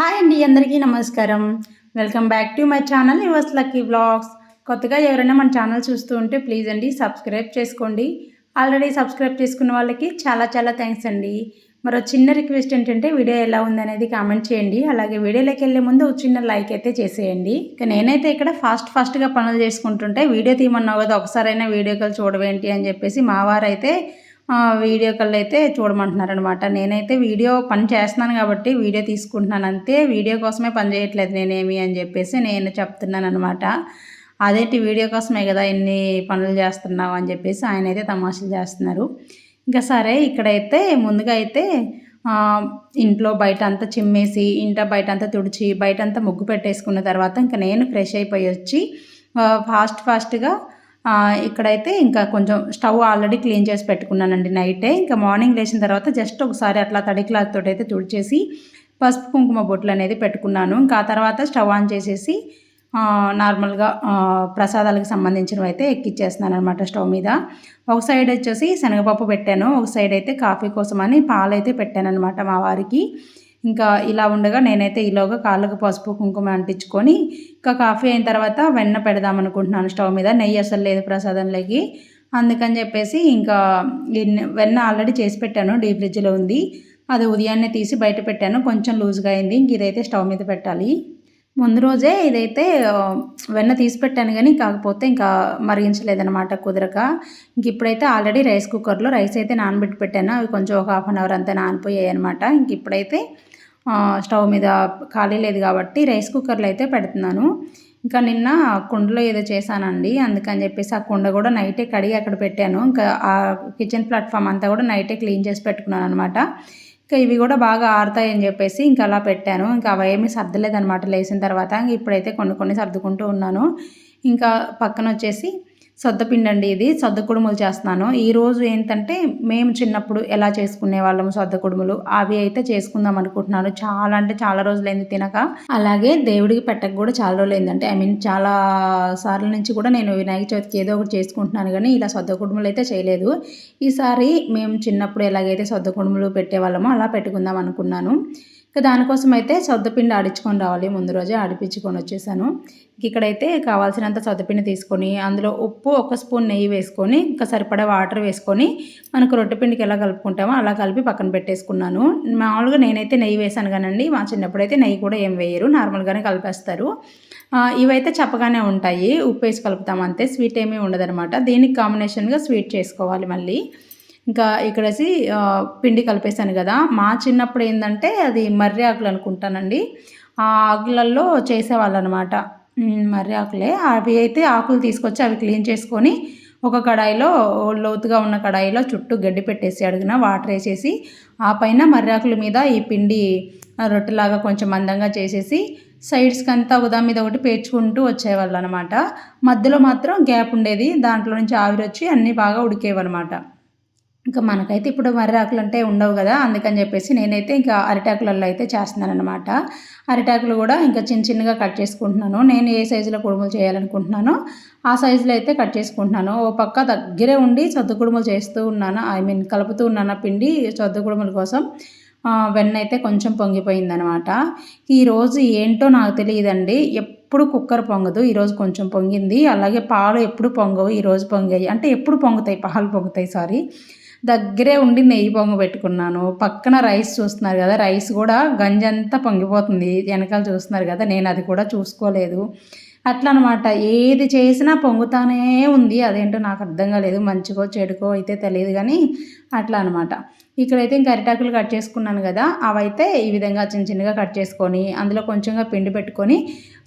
Hi అండి అందరికీ నమస్కారం. Welcome back to my channel yours lucky blogs కొత్తగా ఎవరైనా మన ఛానల్ చూస్తూ ఉంటే ప్లీజ్ అండి సబ్స్క్రైబ్ చేసుకోండి. ఆల్రెడీ సబ్స్క్రైబ్ చేసుకున్న వాళ్ళకి చాలా చాలా థ్యాంక్స్ అండి. మరో చిన్న రిక్వెస్ట్ ఏంటంటే వీడియో ఎలా ఉందనేది కామెంట్ చేయండి. అలాగే వీడియోలోకి వెళ్ళే ముందు ఒక చిన్న లైక్ అయితే చేసేయండి. ఇక నేనైతే ఇక్కడ ఫాస్ట్ ఫాస్ట్గా పనులు చేసుకుంటుంటే వీడియో తీయమన్నావు కదా ఒకసారైనా వీడియో కాల్ చూడవేంటి? అని చెప్పేసి మా వారైతే వీడియో కాల్ అయితే చూడమంటున్నారనమాట నేనైతే వీడియో పని చేస్తున్నాను కాబట్టి వీడియో తీసుకుంటున్నాను అంతే. వీడియో కోసమే పని చేయట్లేదు నేనేమి అని చెప్పేసి నేను చెప్తున్నాను అనమాట అదేంటి వీడియో కోసమే కదా ఇన్ని పనులు చేస్తున్నావు అని చెప్పేసి ఆయన అయితే తమాషలు చేస్తున్నారు. ఇంకా సరే ఇక్కడైతే ముందుగా అయితే ఇంట్లో బయట అంతా చిమ్మేసి ఇంట బయట అంతా తుడిచి బయట అంతా ముగ్గు పెట్టేసుకున్న తర్వాత ఇంకా నేను ఫ్రెష్ అయిపోయి వచ్చి ఫాస్ట్ ఫాస్ట్గా ఇక్కడైతే ఇంకా కొంచెం స్టవ్ ఆల్రెడీ క్లీన్ చేసి పెట్టుకున్నానండి నైటే. ఇంకా మార్నింగ్ లేచిన తర్వాత జస్ట్ ఒకసారి అట్లా తడి క్లాత్ తోటి అయితే తుడిచేసి పసుపు కుంకుమ బొట్లు అనేది పెట్టుకున్నాను. ఇంకా ఆ తర్వాత స్టవ్ ఆన్ చేసేసి నార్మల్గా ప్రసాదాలకు సంబంధించినవి అయితే ఎక్కిచ్చేస్తున్నాను అనమాట స్టవ్ మీద. ఒక సైడ్ వచ్చేసి శనగపప్పు పెట్టాను. ఒక సైడ్ అయితే కాఫీ కోసమని పాలు అయితే పెట్టాను అనమాట మా వారికి. ఇంకా ఇలా ఉండగా నేనైతే ఈలోగా కాళ్ళకు పసుపు కుంకుమ అంటించుకొని ఇంకా కాఫీ అయిన తర్వాత వెన్న పెడదాం అనుకుంటున్నాను స్టవ్ మీద. నెయ్యి అసలు లేదు ప్రసాదంలోకి. అందుకని చెప్పేసి ఇంకా వెన్న ఆల్రెడీ చేసి పెట్టాను డీ ఫ్రిడ్జ్లో ఉంది. అది ఉదయాన్నే తీసి బయట పెట్టాను కొంచెం లూజ్గా అయింది ఇంక ఇదైతే స్టవ్ మీద పెట్టాలి. ముందు రోజే ఇదైతే వెన్న తీసి పెట్టాను కానీ కాకపోతే ఇంకా మరిగించలేదనమాట కుదరక. ఇంక ఇప్పుడైతే ఆల్రెడీ రైస్ కుక్కర్లో రైస్ అయితే నానబెట్టి పెట్టాను అవి కొంచెం ఒక హాఫ్ అన్ అవర్ అంతా నానిపోయాయి అనమాట ఇంక ఇప్పుడైతే స్టవ్ మీద ఖాళీ లేదు కాబట్టి రైస్ కుక్కర్లో అయితే పెడుతున్నాను. ఇంకా నిన్న కుండలో ఏదో చేశానండి అందుకని చెప్పేసి ఆ కుండ కూడా నైటే కడిగి అక్కడ పెట్టాను. ఇంకా ఆ కిచెన్ ప్లాట్ఫామ్ అంతా కూడా నైటే క్లీన్ చేసి పెట్టుకున్నాను అనమాట ఇంకా ఇవి కూడా బాగా ఆరుతాయని చెప్పేసి ఇంకా అలా పెట్టాను. ఇంకా అవి ఏమీ సర్దలేదనమాట లేచిన తర్వాత. ఇప్పుడైతే కొన్ని కొన్ని సర్దుకుంటూ ఉన్నాను. ఇంకా పక్కన వచ్చేసి సొద్దపిండి అండి ఇది సొద్ద కుడుములు చేస్తున్నాను. ఈరోజు ఏంటంటే మేము చిన్నప్పుడు ఎలా చేసుకునే వాళ్ళము సొద్ద కుడుములు? అవి అయితే చేసుకుందాం అనుకుంటున్నాను. చాలా అంటే చాలా రోజులైంది తినక. అలాగే దేవుడికి పెట్టక కూడా చాలా రోజులైందంటే ఐ మీన్ చాలా సార్ల నుంచి కూడా నేను వినాయక చవితికి ఏదో ఒకటి చేసుకుంటున్నాను కానీ ఇలా సొద్ద కుడుములు అయితే చేయలేదు. ఈసారి మేము చిన్నప్పుడు ఎలాగైతే సొద్ద కుడుములు పెట్టేవాళ్ళమో అలా పెట్టుకుందాం అనుకున్నాను. ఇంకా దానికోసం అయితే సొద్దపిండి ఆడించుకొని రావాలి. ముందు రోజే ఆడిపించుకొని వచ్చేసాను. ఇక్కడైతే కావాల్సినంత సొద్దపిండి తీసుకొని అందులో ఉప్పు ఒక స్పూన్ నెయ్యి వేసుకొని ఇంకా సరిపడా వాటర్ వేసుకొని మనకు రొట్టెపిండికి ఎలా కలుపుకుంటామో అలా కలిపి పక్కన పెట్టేసుకున్నాను. మామూలుగా నేనైతే నెయ్యి వేసాను కానండి. మా చిన్నప్పుడు అయితే నెయ్యి కూడా ఏం వేయరు. నార్మల్గానే కలిపేస్తారు. ఇవైతే చప్పగానే ఉంటాయి. ఉప్పు వేసి కలుపుతాం అంతే స్వీట్ ఏమీ ఉండదనమాట దీనికి కాంబినేషన్గా స్వీట్ చేసుకోవాలి మళ్ళీ. ఇంకా ఇక్కడసి పిండి కలిపేశాను కదా. మా చిన్నప్పుడు ఏంటంటే అది మర్రి ఆకులు అనుకుంటానండి. ఆ ఆకులలో చేసేవాళ్ళు అనమాట మర్రి ఆకులే. అవి అయితే ఆకులు తీసుకొచ్చి అవి క్లీన్ చేసుకొని ఒక కడాయిలో లోతుగా ఉన్న కడాయిలో చుట్టూ గడ్డి పెట్టేసి అడిగిన వాటర్ వేసేసి ఆ పైన మర్రాకుల మీద ఈ పిండి రొట్టెలాగా కొంచెం మందంగా చేసేసి సైడ్స్కి అంతా ఉదా మీద ఒకటి పేర్చుకుంటూ వచ్చేవాళ్ళు అనమాట మధ్యలో మాత్రం గ్యాప్ ఉండేది. దాంట్లో నుంచి ఆవిరి వచ్చి అన్నీ బాగా ఉడికేవన్నమాట. ఇంకా మనకైతే ఇప్పుడు మర్రాకులు అంటే ఉండవు కదా అందుకని చెప్పేసి నేనైతే ఇంకా అరిటాకులలో అయితే చేస్తున్నాను అనమాట అరిటాకులు కూడా ఇంకా చిన్న చిన్నగా కట్ చేసుకుంటున్నాను. నేను ఏ సైజులో కుడుములు చేయాలనుకుంటున్నానో ఆ సైజులో అయితే కట్ చేసుకుంటున్నాను. ఓ పక్క దగ్గరే ఉండి సద్దు కుడుములు చేస్తూ ఉన్నాను. ఐ మీన్ కలుపుతూ ఉన్నాను పిండి సద్దు కుడుముల కోసం. వెన్న అయితే కొంచెం పొంగిపోయిందనమాట ఈరోజు ఏంటో నాకు తెలియదండి. ఎప్పుడు కుక్కర్ పొంగదు ఈరోజు కొంచెం పొంగింది. అలాగే పాలు ఎప్పుడు పొంగవు ఈరోజు పొంగాయి. అంటే ఎప్పుడు పొంగుతాయి పాలు పొంగుతాయి సారీ. దగ్గరే ఉండి నెయ్యి పొంగ పెట్టుకున్నాను. పక్కన రైస్ చూస్తున్నారు కదా రైస్ కూడా గంజంతా పొంగిపోతుంది. వెనకాల చూస్తున్నారు కదా నేను అది కూడా చూసుకోలేదు. అట్లా అనమాట ఏది చేసినా పొంగుతానే ఉంది. అదేంటో నాకు అర్థం కాలేదు. మంచికో చెడుకో అయితే తెలియదు కానీ అట్లా అనమాట ఇక్కడైతే ఇంకా అరిటాకులు కట్ చేసుకున్నాను కదా అవైతే ఈ విధంగా చిన్న చిన్నగా కట్ చేసుకొని అందులో కొంచెంగా పిండి పెట్టుకొని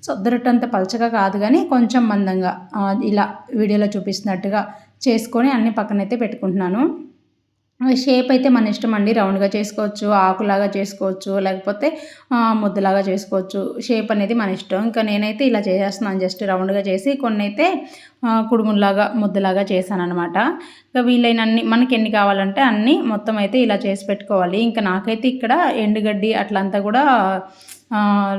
సొద్దరొట్టంత పలచగా కాదు కానీ కొంచెం మందంగా ఇలా వీడియోలో చూపిస్తున్నట్టుగా చేసుకొని అన్ని పక్కనైతే పెట్టుకుంటున్నాను. షేప్ అయితే మన ఇష్టం అండి. రౌండ్గా చేసుకోవచ్చు ఆకులాగా చేసుకోవచ్చు లేకపోతే ముద్దలాగా చేసుకోవచ్చు. షేప్ అనేది మన ఇష్టం. ఇంకా నేనైతే ఇలా చేసేస్తున్నాను. జస్ట్ రౌండ్గా చేసి కొన్ని అయితే కుడుములాగా ముద్దలాగా చేశాను అనమాట ఇంకా వీలైనన్ని మనకి ఎన్ని కావాలంటే అన్నీ మొత్తం అయితే ఇలా చేసి పెట్టుకోవాలి. ఇంకా నాకైతే ఇక్కడ ఎండుగడ్డి అట్లంతా కూడా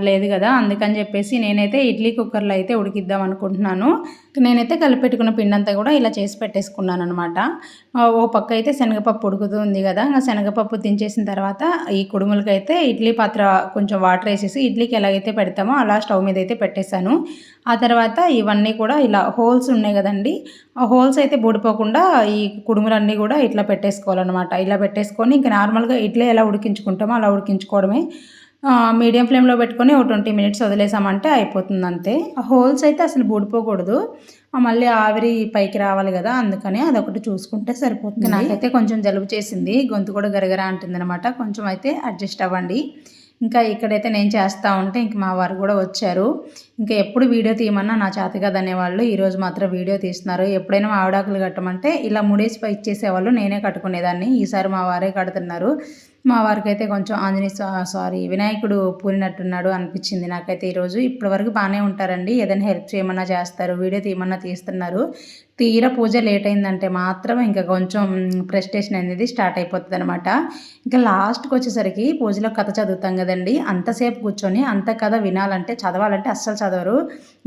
లేదు కదా అందుకని చెప్పేసి నేనైతే ఇడ్లీ కుక్కర్లో అయితే ఉడికిద్దాం అనుకుంటున్నాను. నేనైతే కలిపెట్టుకున్న పిండి అంతా కూడా ఇలా చేసి పెట్టేసుకున్నాను అనమాట ఓ పక్క అయితే శనగపప్పు ఉడుకుతుంది కదా ఇంకా శనగపప్పు దించేసిన తర్వాత ఈ కుడుములకైతే ఇడ్లీ పాత్ర కొంచెం వాటర్ వేసేసి ఇడ్లీకి ఎలాగైతే పెడతామో అలా స్టవ్ మీద అయితే పెట్టేశాను. ఆ తర్వాత ఇవన్నీ కూడా ఇలా హోల్స్ ఉన్నాయి కదండి ఆ హోల్స్ అయితే బూడిపోకుండా ఈ కుడుములన్నీ కూడా ఇట్లా పెట్టేసుకోవాలన్నమాట. ఇలా పెట్టేసుకొని ఇంకా నార్మల్గా ఇడ్లీ ఎలా ఉడికించుకుంటామో అలా ఉడికించుకోవడమే. మీడియం ఫ్లేమ్లో పెట్టుకొని ఒక ట్వంటీ మినిట్స్ వదిలేసామంటే అయిపోతుంది అంతే ఆ హోల్స్ అయితే అసలు బూడిపోకూడదు. మళ్ళీ ఆవిరి పైకి రావాలి కదా అందుకని అదొకటి చూసుకుంటే సరిపోతుంది. నాకైతే కొంచెం జలుబు చేసింది గొంతు కూడా గరగరా అంటుంది అనమాట కొంచెం అయితే అడ్జస్ట్ అవ్వండి. ఇంకా ఇక్కడైతే నేను చేస్తూ ఉంటే ఇంక మా వారు కూడా వచ్చారు. ఇంకా ఎప్పుడు వీడియో తీయమన్నా నా చేత కదనేవాళ్ళు ఈరోజు మాత్రం వీడియో తీస్తున్నారు. ఎప్పుడైనా మా ఆవిడాకులు కట్టమంటే ఇలా ముడేసి పై ఇచ్చేసేవాళ్ళు నేనే కట్టుకునేదాన్ని. ఈసారి మా వారే కడుతున్నారు. మా వారికి అయితే కొంచెం ఆంజనేయ సారీ వినాయకుడు పూరినట్టున్నాడు అనిపించింది నాకైతే ఈరోజు. ఇప్పటి వరకు బాగానే ఉంటారండి. ఏదైనా హెల్ప్ చేయమన్నా చేస్తారు. వీడియో తీయమన్నా తీస్తున్నారు. తీర పూజ లేట్ అయిందంటే మాత్రం ఇంకా కొంచెం ప్రెస్టేషన్ అనేది స్టార్ట్ అయిపోతుంది అనమాట ఇంకా లాస్ట్కి వచ్చేసరికి పూజలో కథ చదువుతాం కదండి. అంతసేపు కూర్చొని అంత కథ వినాలంటే చదవాలంటే అస్సలు చదవరు.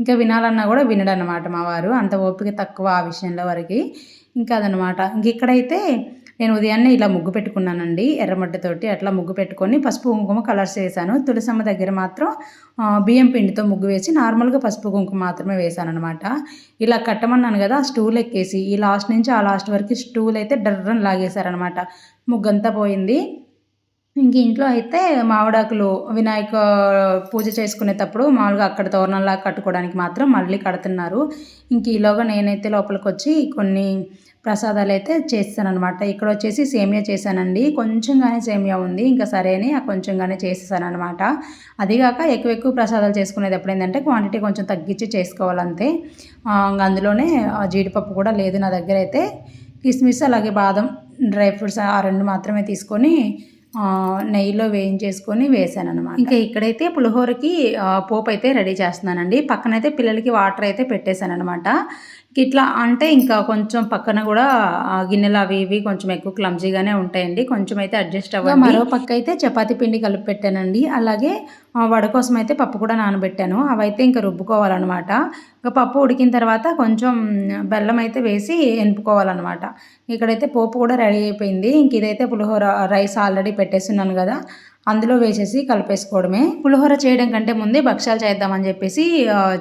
ఇంకా వినాలన్నా కూడా వినడనమాట మా వారు. అంత ఓపిక తక్కువ ఆ విషయంలో వారికి. ఇంకా అదనమాట ఇంక ఇక్కడైతే నేను ఉదయాన్నే ఇలా ముగ్గు పెట్టుకున్నానండి ఎర్రమడ్డతోటి అట్లా ముగ్గు పెట్టుకొని పసుపు కుంకుమ కలర్స్ వేసాను తులసమ్మ దగ్గర మాత్రం బియ్యం పిండితో ముగ్గు వేసి నార్మల్గా పసుపు కుంకుమ మాత్రమే వేసాను అనమాట ఇలా కట్టమన్నాను కదా స్టూల్ ఎక్కేసి ఈ లాస్ట్ నుంచి ఆ లాస్ట్ వరకు స్టూల్ అయితే డర్రని లాగేశారనమాట ముగ్గంతా పోయింది. ఇంక ఇంట్లో అయితే మామిడాకులు వినాయక పూజ చేసుకునేటప్పుడు మామూలుగా అక్కడ తోరణంలా కట్టుకోవడానికి మాత్రం మళ్ళీ కడుతున్నారు. ఇంక ఈలోగా నేనైతే లోపలికి వచ్చి కొన్ని ప్రసాదాలు అయితే చేస్తాను అనమాట ఇక్కడ వచ్చేసి సేమియా చేశానండి. కొంచెంగానే సేమియా ఉంది. ఇంకా సరే అని కొంచెంగానే చేసేసాను అనమాట అదిగాక ఎక్కువ ఎక్కువ ప్రసాదాలు చేసుకునేది ఎప్పుడైందంటే క్వాంటిటీ కొంచెం తగ్గించి చేసుకోవాలంతే. అందులోనే జీడిపప్పు కూడా లేదు నా దగ్గర అయితే కిస్మిస్ అలాగే బాదం డ్రై ఫ్రూట్స్ ఆ రెండు మాత్రమే తీసుకొని నెయ్యిలో వేయించేసుకొని వేసాను అనమాట ఇంకా ఇక్కడైతే పులిహోరకి పోపు అయితే రెడీ చేస్తున్నానండి. పక్కనైతే పిల్లలకి వాటర్ అయితే పెట్టేశాను అనమాట ఇట్లా అంటే ఇంకా కొంచెం పక్కన కూడా గిన్నెలు అవి ఇవి కొంచెం ఎక్కువ క్లమ్జీగానే ఉంటాయండి. కొంచెం అయితే అడ్జస్ట్ అవ్వాలి మరో పక్క అయితే చపాతీ పిండి కలిపి పెట్టానండి. అలాగే వడ కోసం అయితే పప్పు కూడా నానబెట్టాను. అవైతే ఇంకా రుబ్బుకోవాలన్నమాట. ఇంకా పప్పు ఉడికిన తర్వాత కొంచెం బెల్లం అయితే వేసి ఎనుపుకోవాలన్నమాట ఇక్కడైతే పోపు కూడా రెడీ అయిపోయింది. ఇంక ఇదైతే పులిహోర రైస్ ఆల్రెడీ పెట్టేస్తున్నాను కదా అందులో వేసేసి కలిపేసుకోవడమే. పులిహోర చేయడం కంటే ముందే భక్ష్యాలు చేద్దామని చెప్పేసి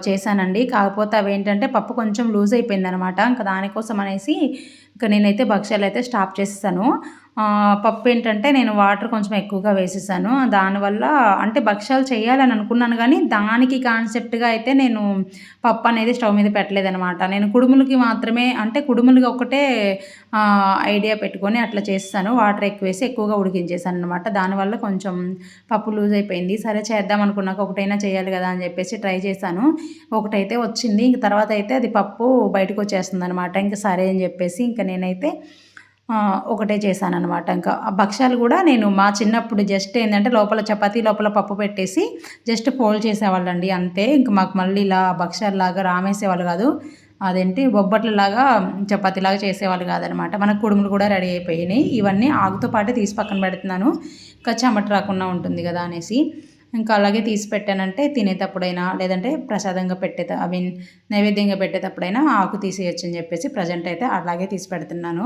చేశానండి. కాకపోతే అవి ఏంటంటే పప్పు కొంచెం లూజ్ అయిపోయింది అనమాట ఇంకా దానికోసం అనేసి ఇంకా నేనైతే భక్ష్యాలు అయితే స్టాప్ చేస్తాను పప్పు ఏంటంటే నేను వాటర్ కొంచెం ఎక్కువగా వేసేసాను. దానివల్ల అంటే భక్ష్యాలు చేయాలని అనుకున్నాను కానీ దానికి కాన్సెప్ట్గా అయితే నేను పప్పు అనేది స్టవ్ మీద పెట్టలేదనమాట నేను కుడుములకి మాత్రమే అంటే కుడుములకి ఒకటే ఐడియా పెట్టుకొని అట్లా చేస్తాను. వాటర్ ఎక్కువ వేసి ఎక్కువగా ఉడికించేసాను అనమాట దానివల్ల కొంచెం పప్పు లూజ్ అయిపోయింది. సరే చేద్దాం అనుకున్నాక ఒకటైనా చేయాలి కదా అని చెప్పేసి ట్రై చేశాను. ఒకటైతే వచ్చింది. ఇంక తర్వాత అయితే అది పప్పు బయటకు వచ్చేస్తుంది అనమాట ఇంకా సరే అని చెప్పేసి ఇంకా నేనైతే ఒకటే చేశాను అనమాట ఇంకా భక్ష్యాలు కూడా నేను మా చిన్నప్పుడు జస్ట్ ఏంటంటే లోపల చపాతీ లోపల పప్పు పెట్టేసి జస్ట్ ఫోల్డ్ చేసేవాళ్ళండి. అంతే. ఇంకా మాకు మళ్ళీ ఇలా భక్ష్యాలలాగా రామేసేవాళ్ళు కాదు. అదేంటి? బొబ్బట్లలాగా చపాతీలాగా చేసేవాళ్ళు కాదనమాట మన కుడుములు కూడా రెడీ అయిపోయినాయి. ఇవన్నీ ఆకుతో పాటే తీసి పక్కన పెడుతున్నాను. ఇంకా చెమట రాకుండా ఉంటుంది కదా అనేసి. ఇంకా అలాగే తీసి పెట్టానంటే తినేటప్పుడైనా లేదంటే ప్రసాదంగా పెట్టేది ఐ మీన్ నైవేద్యంగా పెట్టేటప్పుడైనా ఆకు తీసేయచ్చు అని చెప్పేసి ప్రజెంట్ అయితే అలాగే తీసి పెడుతున్నాను.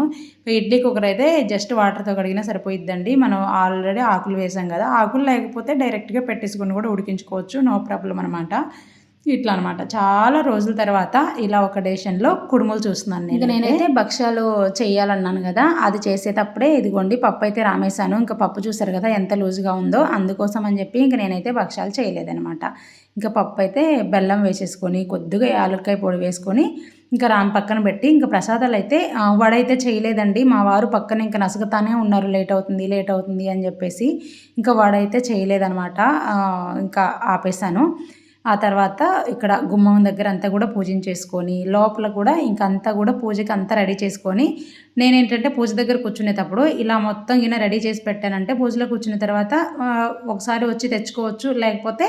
ఇడ్లీ కుక్కర్ అయితే జస్ట్ వాటర్తో కడిగినా సరిపోయిద్దండి. మనం ఆల్రెడీ ఆకులు వేసాం కదా ఆకులు లేకపోతే డైరెక్ట్గా పెట్టేసుకుని కూడా ఉడికించుకోవచ్చు. నో ప్రాబ్లం అనమాట ఇట్లా అనమాట చాలా రోజుల తర్వాత ఇలా ఒక డేషన్లో కుడుములు చూస్తున్నాను నేను నేనైతే. భక్ష్యాలు చేయాలన్నాను కదా అది చేసేటప్పుడే ఇదిగోండి పప్పు అయితే రామేశాను. ఇంకా పప్పు చూసారు కదా ఎంత లూజ్గా ఉందో అందుకోసం అని చెప్పి ఇంకా నేనైతే భక్ష్యాలు చేయలేదనమాట ఇంకా పప్పు అయితే బెల్లం వేసేసుకొని కొద్దిగా యాలక్కాయ పొడి వేసుకొని ఇంకా రామ్ పక్కన పెట్టి ఇంకా ప్రసాదాలు అయితే వడైతే చేయలేదండి. మా వారు పక్కన ఇంకా నసుగుతానే ఉన్నారు. లేట్ అవుతుంది లేట్ అవుతుంది అని చెప్పేసి ఇంకా వడైతే చేయలేదనమాట ఇంకా ఆపేశాను. ఆ తర్వాత ఇక్కడ గుమ్మం దగ్గర అంతా కూడా పూజించేసుకొని లోపల కూడా ఇంకంతా కూడా పూజకి అంతా రెడీ చేసుకొని నేనేంటంటే పూజ దగ్గర కూర్చునేటప్పుడు ఇలా మొత్తం ఈయన రెడీ చేసి పెట్టానంటే పూజలో కూర్చున్న తర్వాత ఒకసారి వచ్చి తెచ్చుకోవచ్చు లేకపోతే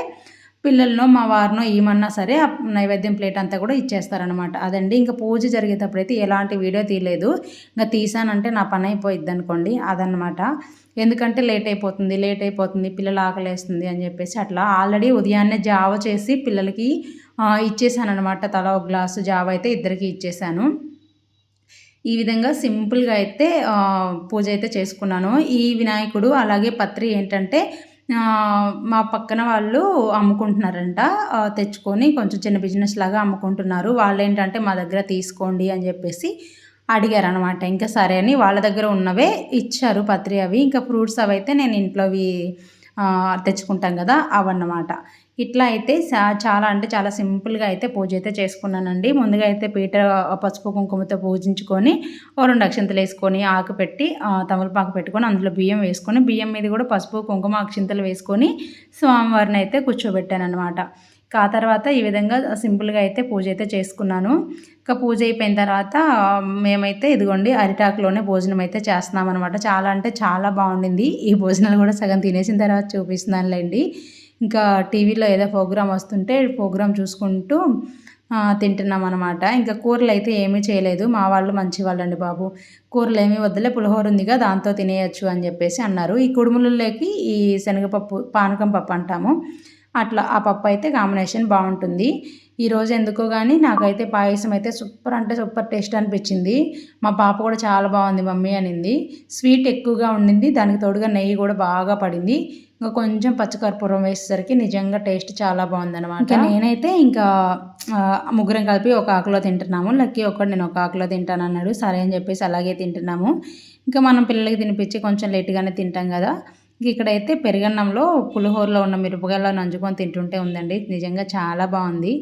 పిల్లలనో మా వారినో ఏమన్నా సరే ఆ నైవేద్యం ప్లేట్ అంతా కూడా ఇచ్చేస్తారనమాట అదండి ఇంకా పూజ జరిగేటప్పుడైతే ఎలాంటి వీడియో తీయలేదు. ఇంకా తీసానంటే నా పని అయిపోయిద్ది అనుకోండి అదనమాట ఎందుకంటే లేట్ అయిపోతుంది లేట్ అయిపోతుంది పిల్లలు ఆకలేస్తుంది అని చెప్పేసి అట్లా ఆల్రెడీ ఉదయాన్నే జావ చేసి పిల్లలకి ఇచ్చేసాను అనమాట తల ఒక గ్లాసు జావ అయితే ఇద్దరికి ఇచ్చేసాను. ఈ విధంగా సింపుల్గా అయితే పూజ అయితే చేసుకున్నాను. ఈ వినాయకుడు అలాగే పత్రి ఏంటంటే మా పక్కన వాళ్ళు అమ్ముకుంటున్నారంట. తెచ్చుకొని కొంచెం చిన్న బిజినెస్ లాగా అమ్ముకుంటున్నారు. వాళ్ళు ఏంటంటే మా దగ్గర తీసుకోండి అని చెప్పేసి అడిగారు అనమాట ఇంకా సరే అని వాళ్ళ దగ్గర ఉన్నవే ఇచ్చారు పత్రి అవి. ఇంకా ఫ్రూట్స్ అవి అయితే నేను ఇంట్లోవి తెచ్చుకుంటాం కదా అవన్నమాట. ఇట్లా అయితే చాలా అంటే చాలా సింపుల్గా అయితే పూజ అయితే చేసుకున్నానండి. ముందుగా అయితే పీట పసుపు కుంకుమతో పూజించుకొని ఓ రెండు అక్షింతలు వేసుకొని ఆకు పెట్టి తమలపాకు పెట్టుకొని అందులో బియ్యం వేసుకొని బియ్యం మీద కూడా పసుపు కుంకుమ అక్షింతలు వేసుకొని స్వామివారిని అయితే కూర్చోబెట్టాను అనమాట ఆ తర్వాత ఈ విధంగా సింపుల్గా అయితే పూజ అయితే చేసుకున్నాను. ఇంకా పూజ అయిపోయిన తర్వాత మేమైతే ఇదిగోండి అరిటాకులోనే భోజనం అయితే చేస్తున్నాం అనమాట చాలా అంటే చాలా బాగుండింది. ఈ భోజనాలు కూడా సగం తినేసిన తర్వాత చూపిస్తున్నానులేండి. ఇంకా టీవీలో ఏదో ప్రోగ్రామ్ వస్తుంటే ప్రోగ్రామ్ చూసుకుంటూ తింటున్నాం అనమాట ఇంకా కూరలు అయితే ఏమీ చేయలేదు. మా వాళ్ళు మంచి వాళ్ళండి బాబు. కూరలు ఏమీ వద్దులే పులిహోర ఉందిగా దాంతో తినేయచ్చు అని చెప్పేసి అన్నారు. ఈ కుడుములలోకి ఈ శనగపప్పు పానకం పప్పు అంటాము. అట్లా ఆ పప్పు అయితే కాంబినేషన్ బాగుంటుంది. ఈరోజు ఎందుకో కానీ నాకైతే పాయసం అయితే సూపర్ అంటే సూపర్ టేస్ట్ అనిపించింది. మా పాప కూడా చాలా బాగుంది మమ్మీ అనింది. స్వీట్ ఎక్కువగా ఉండింది. దానికి తోడుగా నెయ్యి కూడా బాగా పడింది. ఇంకా కొంచెం పచ్చకర్పూరం వేసేసరికి నిజంగా టేస్ట్ చాలా బాగుందన్నమాట. ఇంకా నేనైతే ఇంకా ముగ్గురం కలిపి ఒక ఆకులో తింటున్నాము. లక్కీ ఒకటి నేను ఒక ఆకులో తింటాను అన్నాడు. సరే అని చెప్పేసి అలాగే తింటున్నాము. ఇంకా మనం పిల్లలకి తినిపించి కొంచెం లేట్గానే తింటాం కదా. ఇక్కడైతే పెరుగన్నంలో పులిహోరలో ఉన్న మిరపకాయలో నంజుకొని తింటుంటే ఉందండి. నిజంగా చాలా బాగుంది.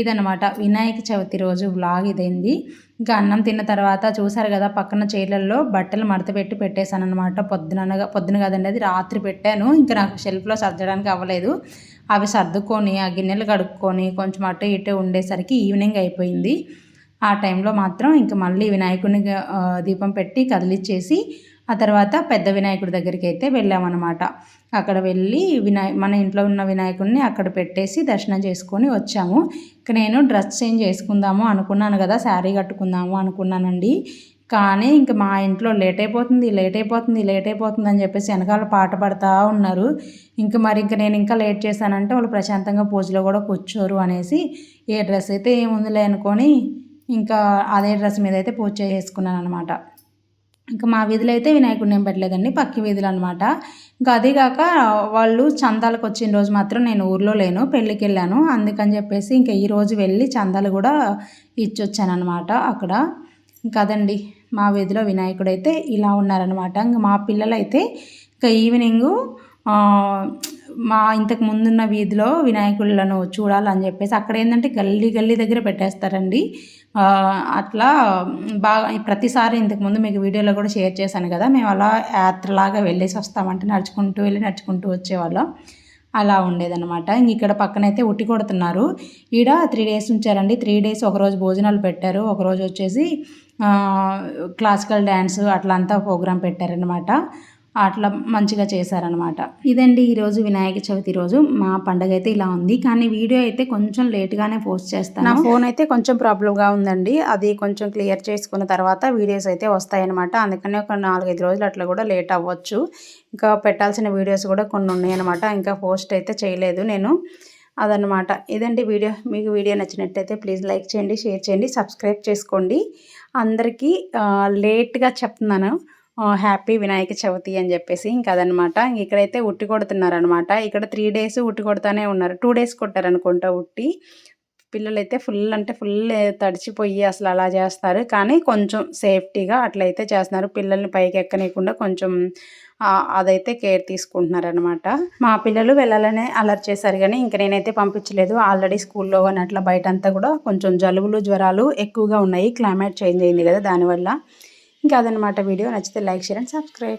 ఇదనమాట వినాయక చవితి రోజు వ్లాగ్ ఇదైంది. ఇంకా అన్నం తిన్న తర్వాత చూసారు కదా పక్కన చైర్లలో బట్టలు మడత పెట్టి పెట్టేశాను అనమాట పొద్దున కదండి అది రాత్రి పెట్టాను. ఇంకా నాకు షెల్ఫ్లో సర్దడానికి అవ్వలేదు. అవి సర్దుకొని ఆ గిన్నెలు కడుక్కొని కొంచెం అటు ఇటు ఉండేసరికి ఈవినింగ్ అయిపోయింది. ఆ టైంలో మాత్రం ఇంకా మళ్ళీ వినాయకుని దీపం పెట్టి కదిలిచ్చేసి ఆ తర్వాత పెద్ద వినాయకుడి దగ్గరికి అయితే వెళ్ళామన్నమాట. అక్కడ వెళ్ళి వినాయ మన ఇంట్లో ఉన్న వినాయకుడిని అక్కడ పెట్టేసి దర్శనం చేసుకొని వచ్చాము. ఇక నేను డ్రెస్ చేంజ్ చేసుకుందాము అనుకున్నాను కదా శారీ కట్టుకుందాము అనుకున్నానండి. కానీ ఇంక మా ఇంట్లో లేట్ అయిపోతుంది లేట్ అయిపోతుంది లేట్ అయిపోతుంది అని చెప్పేసి వెనకాల పాట పడతా ఉన్నారు. ఇంక మరి ఇంక నేను ఇంకా లేట్ చేశానంటే వాళ్ళు ప్రశాంతంగా పూజలో కూడా కూర్చోరు అనేసి ఏ డ్రెస్ అయితే ఏముందిలే అనుకొని ఇంకా అదే డ్రెస్ మీద అయితే పూజ చేసుకున్నాను అనమాట ఇంకా మా వీధిలో అయితే వినాయకుడిని ఏం పెట్టలేదండి పక్కి వీధులు అనమాట ఇంకా అదేగాక వాళ్ళు చందాలకు వచ్చిన రోజు మాత్రం నేను ఊర్లో లేను పెళ్ళికి వెళ్ళాను. అందుకని చెప్పేసి ఇంకా ఈ రోజు వెళ్ళి చందాలు కూడా ఇచ్చొచ్చానమాట అక్కడ. ఇంకా అదండి మా వీధిలో వినాయకుడు అయితే ఇలా ఉన్నారనమాట ఇంకా మా పిల్లలైతే ఇంకా ఈవినింగు మా ఇంతకు ముందున్న వీధిలో వినాయకులను చూడాలని చెప్పేసి అక్కడ ఏంటంటే గల్లీ గల్లీ దగ్గర పెట్టేస్తారండి. అట్లా బాగా ప్రతిసారి ఇంతకుముందు మీకు వీడియోలో కూడా షేర్ చేశాను కదా మేము అలా యాత్రలాగా వెళ్ళేసి వస్తామంటే నడుచుకుంటూ వెళ్ళి నడుచుకుంటూ వచ్చేవాళ్ళం. అలా ఉండేదన్నమాట. ఇంక ఇక్కడ పక్కనైతే ఉట్టి కొడుతున్నారు. ఈడ త్రీ డేస్ ఉంచారండి. త్రీ డేస్ ఒకరోజు భోజనాలు పెట్టారు. ఒకరోజు వచ్చేసి క్లాసికల్ డ్యాన్స్ అట్లా అంతా ప్రోగ్రాం పెట్టారనమాట అట్లా మంచిగా చేశారనమాట ఇదండి ఈరోజు వినాయక చవితి రోజు. మా పండగ అయితే ఇలా ఉంది. కానీ వీడియో అయితే కొంచెం లేట్గానే పోస్ట్ చేస్తాను. నా ఫోన్ అయితే కొంచెం ప్రాబ్లంగా ఉందండి. అది కొంచెం క్లియర్ చేసుకున్న తర్వాత వీడియోస్ అయితే వస్తాయన్నమాట. అందుకనే ఒక నాలుగైదు రోజులు అట్లా కూడా లేట్ అవ్వచ్చు. ఇంకా పెట్టాల్సిన వీడియోస్ కూడా కొన్ని ఉన్నాయన్నమాట. ఇంకా పోస్ట్ అయితే చేయలేదు నేను. అదనమాట ఇదండి వీడియో. మీకు వీడియో నచ్చినట్టయితే ప్లీజ్ లైక్ చేయండి షేర్ చేయండి సబ్స్క్రైబ్ చేసుకోండి. అందరికీ లేట్గా చెప్తున్నాను. హ్యాపీ వినాయక చవితి అని చెప్పేసి ఇంకా అదనమాట. ఇక్కడైతే ఉట్టి కొడుతున్నారనమాట. ఇక్కడ త్రీ డేస్ ఉట్టి కొడుతూనే ఉన్నారు. టూ డేస్ కొట్టారనుకుంటా ఉట్టి. పిల్లలైతే ఫుల్ అంటే ఫుల్ తడిచిపోయి అసలు అలా చేస్తారు. కానీ కొంచెం సేఫ్టీగా అట్లయితే చేస్తున్నారు. పిల్లల్ని పైకి ఎక్కనీయకుండా కొంచెం అదైతే కేర్ తీసుకుంటున్నారనమాట. మా పిల్లలు వెళ్ళాలనే అలర్ట్ చేశారు కానీ ఇంకా నేనైతే పంపించలేదు. ఆల్రెడీ స్కూల్లో కానీ అట్లా బయట అంతా కూడా కొంచెం జలుబులు జ్వరాలు ఎక్కువగా ఉన్నాయి. క్లైమేట్ చేంజ్ అయింది కదా దానివల్ల. ఇంకా అదనమాట వీడియో. నచ్చితే లైక్ షేర్ అండ్ సబ్స్క్రైబ్.